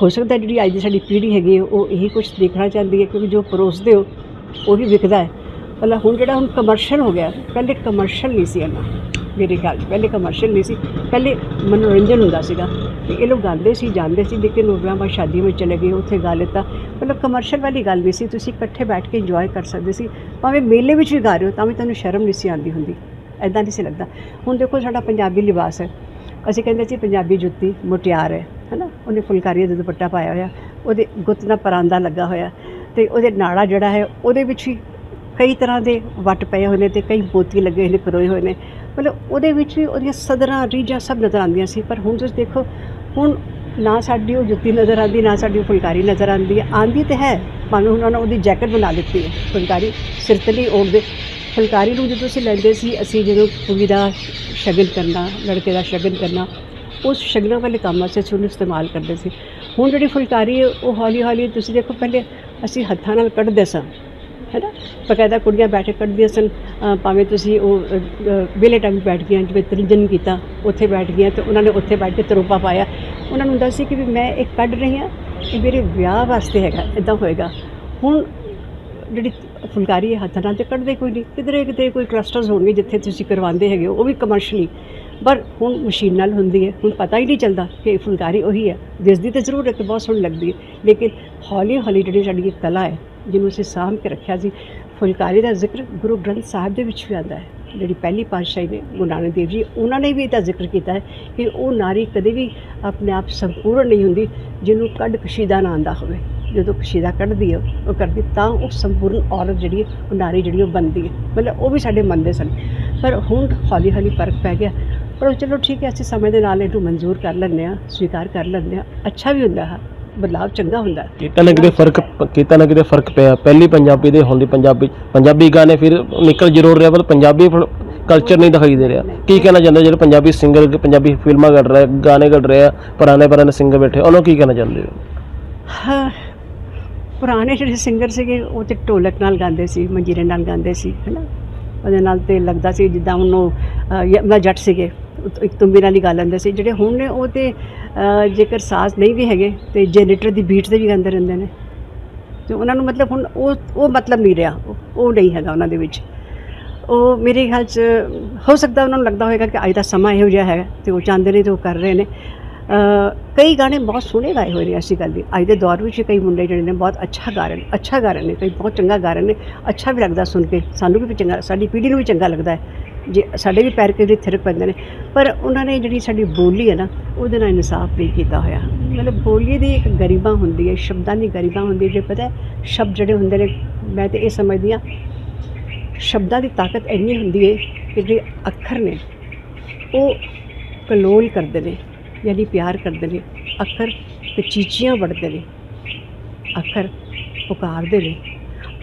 A: ਹੋ ਸਕਦਾ ਜਿਹੜੀ ਅੱਜ ਦੀ ਸਾਡੀ ਪੀੜ੍ਹੀ ਹੈਗੀ ਹੈ, ਉਹ ਇਹੀ ਕੁਝ ਦੇਖਣਾ ਚਾਹੁੰਦੀ ਹੈ, ਕਿਉਂਕਿ ਜੋ ਪਰੋਸਦੇ ਹੋ, ਉਹ ਵੀ ਵਿਕਦਾ ਹੈ। ਮਤਲਬ ਹੁਣ ਜਿਹੜਾ ਹੁਣ ਕਮਰਸ਼ੀਅਲ ਹੋ ਗਿਆ, ਪਹਿਲੇ ਕਮਰਸ਼ੀਅਲ ਨਹੀਂ ਸੀ ਇੰਨਾ, ਮੇਰੇ ਖਿਆਲ 'ਚ ਪਹਿਲੇ ਕਮਰਸ਼ੀਅਲ ਨਹੀਂ ਸੀ, ਪਹਿਲੇ ਮਨੋਰੰਜਨ ਹੁੰਦਾ ਸੀਗਾ, ਤੇ ਇਹ ਲੋਕ ਗਾਉਂਦੇ ਸੀ, ਜਾਂਦੇ ਸੀ, ਲੇਕਿਨ ਉਹ ਵਿਆਹਾਂ ਸ਼ਾਦੀਆਂ ਵਿੱਚ ਚਲੇ ਗਏ, ਉੱਥੇ ਗਾ ਲਿੱਤਾ, ਮਤਲਬ ਕਮਰਸ਼ੀਅਲ ਵਾਲੀ ਗੱਲ ਵੀ ਸੀ, ਤੁਸੀਂ ਇਕੱਠੇ ਬੈਠ ਕੇ ਇੰਜੋਏ ਕਰ ਸਕਦੇ ਸੀ, ਭਾਵੇਂ ਮੇਲੇ ਵਿੱਚ ਵੀ ਗਾ ਰਹੇ ਹੋ, ਤਾਂ ਵੀ ਤੁਹਾਨੂੰ ਸ਼ਰਮ ਨਹੀਂ ਸੀ ਆਉਂਦੀ ਹੁੰਦੀ ਐਦਾਂ ਨਹੀਂ ਸੀ ਲੱਗਦਾ। ਹੁਣ ਦੇਖੋ ਸਾਡਾ ਪੰਜਾਬੀ ਲਿਬਾਸ ਹੈ, ਅਸੀਂ ਕਹਿੰਦੇ ਸੀ ਪੰਜਾਬੀ ਜੁੱਤੀ ਮੁਟਿਆਰ ਹੈ, ਹੈਨਾ, ਉਹਨੇ ਫੁਲਕਾਰੀ ਦਾ ਦੁਪੱਟਾ ਪਾਇਆ ਹੋਇਆ, ਉਹਦੇ ਗੁੱਤ ਨਾਲ ਪਰਾਂਦਾ ਲੱਗਾ ਹੋਇਆ, ਤੇ ਉਹਦੇ ਨਾੜਾ ਜਿਹੜਾ ਹੈ, ਉਹਦੇ ਵਿੱਚ ਹੀ ਕਈ ਤਰ੍ਹਾਂ ਦੇ ਵੱਟ ਪਏ ਹੋਏ ਨੇ ਤੇ ਕਈ ਮੋਤੀ ਲੱਗੇ ਹੋਏ ਨੇ ਪਰੋਏ ਹੋਏ ਨੇ। ਮਤਲਬ ਉਹਦੇ ਵਿੱਚ ਵੀ ਉਹਦੀਆਂ ਸਦਰਾਂ ਰੀਝਾਂ ਸਭ ਨਜ਼ਰ ਆਉਂਦੀਆਂ ਸੀ, ਪਰ ਹੁਣ ਤੁਸੀਂ ਦੇਖੋ, ਹੁਣ ਨਾ ਸਾਡੀ ਉਹ ਜੁੱਤੀ ਨਜ਼ਰ ਆਉਂਦੀ, ਨਾ ਸਾਡੀ ਉਹ ਫੁਲਕਾਰੀ ਨਜ਼ਰ ਆਉਂਦੀ। ਹੈ ਆਉਂਦੀ ਤੇ ਹੈ ਮਾਨੂੰ ਉਹਨਾਂ ਨੇ ਉਹਦੀ ਜੈਕਟ ਬਣਾ ਦਿੱਤੀ ਹੈ, ਫੁਲਕਾਰੀ ਸਿਰ ਤੇ ਨਹੀਂ ਓੜਦੇ ਫੁਲਕਾਰੀ ਨੂੰ ਜਦੋਂ ਅਸੀਂ ਲੈਂਦੇ ਸੀ, ਅਸੀਂ ਜਦੋਂ ਕੁੜੀ ਦਾ ਸ਼ਗਨ ਕਰਨਾ, ਲੜਕੇ ਦਾ ਸ਼ਗਨ ਕਰਨਾ, ਉਸ ਸ਼ਗਨਾਂ ਵਾਲੇ ਕੰਮ ਵਾਸਤੇ ਅਸੀਂ ਉਹਨੂੰ ਇਸਤੇਮਾਲ ਕਰਦੇ ਸੀ। ਹੁਣ ਜਿਹੜੀ ਫੁਲਕਾਰੀ ਹੈ, ਉਹ ਹੌਲੀ ਹੌਲੀ ਤੁਸੀਂ ਦੇਖੋ, ਪਹਿਲੇ ਅਸੀਂ ਹੱਥਾਂ ਨਾਲ ਕੱਢਦੇ ਸਾਂ। ਹੈ ਨਾ ਬਕਾਇਦਾ ਕੁੜੀਆਂ ਬੈਠ ਕੇ ਕੱਢਦੀਆਂ ਸਨ ਭਾਵੇਂ ਤੁਸੀਂ ਉਹ ਅ, ਵਿਹਲੇ ਟਾਈਮ ਬੈਠ ਗਈਆਂ ਜਿਵੇਂ ਤ੍ਰਿਜਨ ਕੀਤਾ ਉੱਥੇ ਬੈਠ ਗਈਆਂ ਤੇ ਉਹਨਾਂ ਨੇ ਉੱਥੇ ਬੈਠ ਕੇ ਤਰੋਪਾ ਪਾਇਆ। ਉਹਨਾਂ ਨੂੰ ਹੁੰਦਾ ਸੀ ਕਿ ਵੀ ਮੈਂ ਇਹ ਕੱਢ ਰਹੀ ਹਾਂ ਇਹ ਮੇਰੇ ਵਿਆਹ ਵਾਸਤੇ ਹੈਗਾ ਇਦਾਂ ਹੋਏਗਾ। ਹੁਣ ਜਿਹੜੀ ਫੁਲਕਾਰੀ ਹੈ ਹੱਥਾਂ ਨਾਲ ਤੇ ਕੱਢਦੇ ਕੋਈ ਨਹੀਂ। ਕਿਧਰੇ ਕਿਤੇ ਕੋਈ ਕਲਸਟਰਸ ਹੋਣਗੇ ਜਿੱਥੇ ਤੁਸੀਂ ਕਰਵਾਉਂਦੇ ਹੈਗੇ ਹੋ ਉਹ ਵੀ ਕਮਰਸ਼ਲੀ ਪਰ ਹੁਣ ਮਸ਼ੀਨ ਨਾਲ ਹੁੰਦੀ ਹੈ ਹੁਣ ਪਤਾ ਹੀ ਨਹੀਂ ਚੱਲਦਾ ਕਿ ਫੁਲਕਾਰੀ ਉਹੀ ਹੈ। ਦਿਸਦੀ ਤਾਂ ਜ਼ਰੂਰ ਹੈ ਕਿ ਬਹੁਤ ਸੋਹਣੀ ਲੱਗਦੀ ਹੈ ਲੇਕਿਨ ਹੌਲੀ ਹੌਲੀ ਜਿਹੜੀ ਸਾਡੀ ਕਲਾ ਹੈ ਜਿਹਨੂੰ ਅਸੀਂ ਸਾਂਭ ਕੇ ਰੱਖਿਆ ਸੀ, ਫੁਲਕਾਰੀ ਦਾ ਜ਼ਿਕਰ ਗੁਰੂ ਗ੍ਰੰਥ ਸਾਹਿਬ ਦੇ ਵਿੱਚ ਵੀ ਆਉਂਦਾ ਹੈ। ਜਿਹੜੀ ਪਹਿਲੀ ਪਾਤਸ਼ਾਹੀ ਨੇ, ਗੁਰੂ ਨਾਨਕ ਦੇਵ ਜੀ, ਉਹਨਾਂ ਨੇ ਵੀ ਇਹਦਾ ਜ਼ਿਕਰ ਕੀਤਾ ਹੈ ਕਿ ਉਹ ਨਾਰੀ ਕਦੇ ਵੀ ਆਪਣੇ ਆਪ ਸੰਪੂਰਨ ਨਹੀਂ ਹੁੰਦੀ, ਜਿਹਨੂੰ ਕੱਢ ਕਸ਼ੀਦਾ ਨਾ ਆਂਦਾ ਹੋਵੇ। ਜਦੋਂ ਕਸ਼ੀਦਾ ਕੱਢਦੀ ਹੈ, ਉਹ ਕਰਦੀ ਤਾਂ ਉਹ ਸੰਪੂਰਨ ਔਰਤ ਜਿਹੜੀ ਹੈ, ਉਹ ਨਾਰੀ ਜਿਹੜੀ ਉਹ ਬਣਦੀ ਹੈ। ਮਤਲਬ ਉਹ ਵੀ ਸਾਡੇ ਮੰਨਦੇ ਸਨ। ਪਰ ਹੁਣ ਹੌਲੀ ਹੌਲੀ ਫ਼ਰਕ ਪੈ ਗਿਆ। ਪਰ ਚਲੋ ਠੀਕ ਹੈ, ਅਸੀਂ ਸਮੇਂ ਦੇ ਨਾਲ ਇਹਨੂੰ ਮਨਜ਼ੂਰ ਕਰ ਲੈਂਦੇ ਹਾਂ, ਸਵੀਕਾਰ ਕਰ ਲੈਂਦੇ ਹਾਂ। ਅੱਛਾ ਵੀ ਹੁੰਦਾ ਹੈ। ਬਦਲਾਵ ਚੰਗਾ ਹੁੰਦਾ ਹੈ।
B: ਕਿਤੇ ਨਾ ਕਿਤੇ ਫ਼ਰਕ ਕਿਤੇ ਨਾ ਕਿਤੇ ਫ਼ਰਕ ਪਿਆ। ਪਹਿਲੀ ਪੰਜਾਬੀ ਦੇ ਹੁੰਦੀ ਪੰਜਾਬੀ ਪੰਜਾਬੀ ਗਾਣੇ ਫਿਰ ਨਿਕਲ ਜ਼ਰੂਰ ਰਿਹਾ ਪਰ ਪੰਜਾਬੀ ਕਲਚਰ ਨਹੀਂ ਦਿਖਾਈ ਦੇ ਰਿਹਾ। ਕੀ ਕਹਿਣਾ ਚਾਹੁੰਦੇ ਜਿਹੜੇ ਪੰਜਾਬੀ ਸਿੰਗਰ ਪੰਜਾਬੀ ਫਿਲਮਾਂ ਕੱਢ ਰਹੇ ਗਾਣੇ ਕੱਢ ਰਹੇ ਆ ਪੁਰਾਣੇ ਪੁਰਾਣੇ ਸਿੰਗਰ ਬੈਠੇ ਉਹਨਾਂ ਨੂੰ ਕੀ ਕਹਿਣਾ ਚਾਹੁੰਦੇ ਹੋ?
A: ਹਾਂ ਪੁਰਾਣੇ ਜਿਹੜੇ ਸਿੰਗਰ ਸੀਗੇ ਉਹ ਤੇ ਢੋਲਕ ਨਾਲ ਗਾਉਂਦੇ ਸੀ ਮੰਜੀਰੇ ਨਾਲ ਗਾਉਂਦੇ ਸੀ ਹੈਨਾ? ਉਹਦੇ ਨਾਲ ਤੇ ਲੱਗਦਾ ਸੀ ਜਿੱਦਾਂ ਉਹਨੂੰ ਯਮਨਾ ਜੱਟ ਸੀਗੇ। ਇੱਕ ਤੁੰਬੀ ਨਾਲ ਹੀ ਗਾ ਲੈਂਦੇ ਸੀ। ਜਿਹੜੇ ਹੁਣ ਨੇ ਉਹ ਤੇ ਜੇਕਰ ਸਾਜ਼ ਨਹੀਂ ਵੀ ਹੈਗੇ, ਤੇ ਜਨਰੇਟਰ ਦੀ ਬੀਟ ਤੇ ਵੀ ਗਾਉਂਦੇ ਰਹਿੰਦੇ ਨੇ। ਤੇ ਉਹਨਾਂ ਨੂੰ ਮਤਲਬ ਹੁਣ ਉਹ ਉਹ ਮਤਲਬ ਨਹੀਂ ਰਿਹਾ। ਉਹ- ਉਹ ਨਹੀਂ ਹੈਗਾ ਉਹਨਾਂ ਦੇ ਵਿੱਚ। ਉਹ ਮੇਰੇ ਖਿਆਲ 'ਚ ਹੋ ਸਕਦਾ ਉਹਨਾਂ ਨੂੰ ਲੱਗਦਾ ਹੋਵੇਗਾ ਕਿ ਅੱਜ ਦਾ ਸਮਾਂ ਇਹੋ ਜਿਹਾ ਹੈ ਤੇ ਉਹ ਚਾਹੁੰਦੇ ਨੇ ਤੇ ਉਹ ਕਰ ਰਹੇ ਨੇ। ਕਈ ਗਾਣੇ ਬਹੁਤ ਸੋਹਣੇ ਗਾਏ ਹੋਏ ਨੇ ਐਸੀ ਗੱਲ ਨਹੀਂ ਅੱਜ ਦੇ ਦੌਰ ਵਿੱਚ ਕਈ ਮੁੰਡੇ ਜਿਹੜੇ ਨੇ ਬਹੁਤ ਅੱਛਾ ਗਾ ਰਹੇ ਨੇ, ਅੱਛਾ ਗਾ ਰਹੇ ਨੇ, ਕਈ ਬਹੁਤ ਚੰਗਾ ਗਾ ਰਹੇ ਨੇ। ਅੱਛਾ ਵੀ ਲੱਗਦਾ ਸੁਣ ਕੇ, ਸਾਨੂੰ ਵੀ ਚੰਗਾ, ਸਾਡੀ ਪੀੜ੍ਹੀ ਨੂੰ ਵੀ ਚੰਗਾ ਲੱਗਦਾ ਹੈ। ਜੇ ਸਾਡੇ ਵੀ ਪੈਰ ਕਿਤੇ ਥਿਰਕ ਪੈਂਦੇ ਨੇ, ਪਰ ਉਹਨਾਂ ਨੇ ਜਿਹੜੀ ਸਾਡੀ ਬੋਲੀ ਹੈ ਨਾ, ਉਹਦੇ ਨਾਲ ਇਨਸਾਫ ਨਹੀਂ ਕੀਤਾ ਹੋਇਆ। ਮਤਲਬ ਬੋਲੀ ਦੀ ਇੱਕ ਗਰੀਬਾ ਹੁੰਦੀ ਹੈ, ਸ਼ਬਦਾਂ ਦੀ ਗਰੀਬਾ ਹੁੰਦੀ ਹੈ, ਜੇ ਪਤਾ ਸ਼ਬਦ ਜਿਹੜੇ ਹੁੰਦੇ ਨੇ, ਮੈਂ ਤੇ ਇਹ ਸਮਝਦੀ ਹਾਂ, ਸ਼ਬਦਾਂ ਦੀ ਤਾਕਤ ਇੰਨੀ ਹੁੰਦੀ ਹੈ ਕਿ ਜਿਹੜੇ ਅੱਖਰ ਨੇ, ਉਹ ਕਲੋਲ ਕਰਦੇ ਨੇ, ਯਾਨੀ ਪਿਆਰ ਕਰਦੇ ਨੇ। ਅੱਖਰ ਤੇ ਚੀਚੀਆਂ ਵੜਦੇ ਨੇ, ਅੱਖਰ ਪੁਕਾਰਦੇ ਨੇ,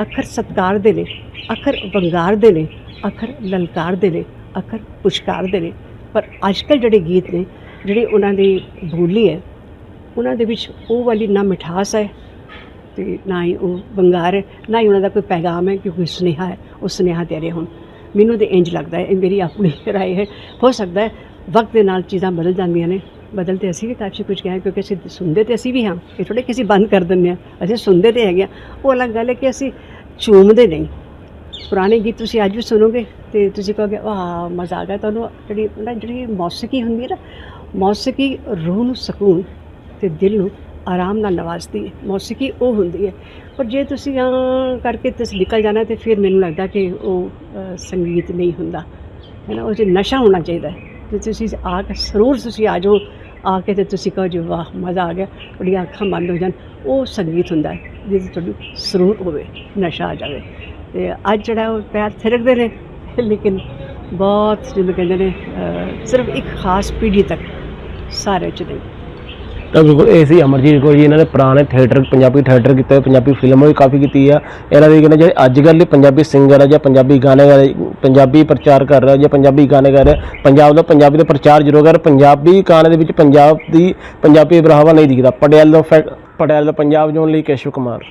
A: ਅੱਖਰ ਸਤਿਕਾਰਦੇ ਨੇ, ਅੱਖਰ ਵੰਗਾਰਦੇ ਨੇ ਅੱਖਰ ਲਲਕਾਰਦੇ ਨੇ, ਅੱਖਰ ਪੁਸ਼ਕਾਰਦੇ ਨੇ। ਪਰ ਅੱਜ ਅੱਜਕੱਲ ਜਿਹੜੇ ਗੀਤ ਨੇ, ਜਿਹੜੇ ਉਹਨਾਂ ਦੀ ਬੋਲੀ ਹੈ, ਉਹਨਾਂ ਦੇ ਵਿੱਚ ਉਹ ਵਾਲੀ ਨਾ ਮਿਠਾਸ ਹੈ ਤੇ ਨਾ ਹੀ ਉਹ ਵੰਗਾਰ ਹੈ, ਨਾ ਹੀ ਉਹਨਾਂ ਦਾ ਕੋਈ ਪੈਗਾਮ ਹੈ ਕਿ ਕੋਈ ਸੁਨੇਹਾ ਹੈ, ਉਹ ਸੁਨੇਹਾ ਦੇ ਰਹੇ ਹੁਣ। ਮੈਨੂੰ ਤੇ ਇੰਜ ਲੱਗਦਾ ਹੈ, ਇਹ ਮੇਰੀ ਆਪਣੀ ਰਾਏ ਹੈ। ਹੋ ਸਕਦਾ ਹੈ ਵਕਤ ਦੇ ਨਾਲ ਚੀਜ਼ਾਂ ਬਦਲ ਜਾਂਦੀਆਂ ਨੇ। ਬਦਲ ਤੇ ਅਸੀਂ ਵੀ ਕਾਫੀ ਕੁਝ ਗਏ ਕਿਉਂਕਿ ਅਸੀਂ ਸੁਣਦੇ ਤੇ ਅਸੀਂ ਵੀ ਹਾਂ। ਇਹ ਥੋੜੇ ਕਿਸੇ ਬੰਦ ਕਰ ਦਿੰਦੇ ਹਾਂ। ਅਸੀਂ ਸੁਣਦੇ ਤੇ ਹੈਗੇ ਹਾਂ। ਉਹ ਅਲੱਗ ਗੱਲ ਹੈ ਕਿ ਅਸੀਂ ਚੂਮਦੇ ਨਹੀਂ। ਪੁਰਾਣੇ ਗੀਤ ਤੁਸੀਂ ਅੱਜ ਵੀ ਸੁਣੋਗੇ ਤੇ ਤੁਸੀਂ ਕਹੋਗੇ, ਵਾਹ, ਮਜ਼ਾ ਆ ਗਿਆ। ਤੁਹਾਨੂੰ ਜਿਹੜੀ ਨਾ, ਜਿਹੜੀ ਮੌਸੀਕੀ ਹੁੰਦੀ ਹੈ ਨਾ, ਮੌਸੀਕੀ ਰੂਹ ਨੂੰ ਸਕੂਨ ਤੇ ਦਿਲ ਨੂੰ ਆਰਾਮ ਨਾਲ ਨਵਾਜ਼ਦੀ ਹੈ। ਮੌਸੀਕੀ ਉਹ ਹੁੰਦੀ ਹੈ। ਪਰ ਜੇ ਤੁਸੀਂ ਆ ਕਰਕੇ ਤੁਸੀਂ ਨਿਕਲ ਜਾਣਾ ਤੇ ਫਿਰ ਮੈਨੂੰ ਲੱਗਦਾ ਕਿ ਉਹ ਸੰਗੀਤ ਨਹੀਂ ਹੁੰਦਾ। ਹੈ ਨਾ, ਉਹ 'ਚ ਨਸ਼ਾ ਹੋਣਾ ਚਾਹੀਦਾ ਹੈ, ਤੇ ਤੁਸੀਂ ਆ ਕੇ ਸਰੂਰ ਤੁਸੀਂ ਆ ਜਾਓ, ਆ ਕੇ ਤੇ ਤੁਸੀਂ ਕਹੋ ਜੀ, ਵਾਹ, ਮਜ਼ਾ ਆ ਗਿਆ। ਤੁਹਾਡੀਆਂ ਅੱਖਾਂ ਬੰਦ ਹੋ ਜਾਣ। ਉਹ ਸੰਗੀਤ ਹੁੰਦਾ ਹੈ, ਜਿਹਦੇ 'ਚ ਤੁਹਾਨੂੰ ਸਰੂਰ ਹੋਵੇ, ਨਸ਼ਾ ਆ ਜਾਵੇ। ਤੇ ਅੱਜ ਜਿਹੜਾ ਉਹ ਪੈਰ ਥਿਰਕਦੇ ਨੇ, ਲੇਕਿਨ ਬਹੁਤ, ਜਿਵੇਂ ਕਹਿੰਦੇ ਨੇ ਸਿਰਫ ਇੱਕ ਖਾਸ ਪੀੜ੍ਹੀ ਤੱਕ ਸਾਰੇ ਚ ਨਹੀਂ।
B: ਤਾਂ ਬਿਲਕੁਲ ਇਹ ਸੀ ਅਮਰਜੀਤ ਕੌਰ ਜੀ, ਇਹਨਾਂ ਨੇ ਪੁਰਾਣੇ ਥੀਏਟਰ, ਪੰਜਾਬੀ ਥੀਏਟਰ ਕੀਤੇ, ਪੰਜਾਬੀ ਫਿਲਮਾਂ ਵੀ ਕਾਫੀ ਕੀਤੀ ਆ। ਇਹਨਾਂ ਦੀ ਕਹਿੰਦੇ ਜਿਹੜੇ ਅੱਜ ਕੱਲ੍ਹ ਦੇ ਪੰਜਾਬੀ ਸਿੰਗਰ ਆ ਜਾਂ ਪੰਜਾਬੀ ਗਾਣੇ ਗਾ ਪੰਜਾਬੀ ਪ੍ਰਚਾਰ ਕਰ ਰਿਹਾ ਜਾਂ ਪੰਜਾਬੀ ਗਾਣੇ ਗਾ ਰਿਹਾ ਪੰਜਾਬ ਦਾ ਪੰਜਾਬੀ ਦਾ ਪ੍ਰਚਾਰ ਜ਼ਰੂਰ ਕਰ, ਪੰਜਾਬੀ ਗਾਣੇ ਦੇ ਵਿੱਚ ਪੰਜਾਬ ਦੀ ਪੰਜਾਬੀ ਬਰਾਵਾ ਨਹੀਂ ਦਿਖਦਾ। ਪਟਿਆਲਾ ਫੈਕ ਪਟਿਆਲਾ ਪੰਜਾਬ ਜੋਨ ਲਈ ਕੇਸ਼ਵ ਕੁਮਾਰ।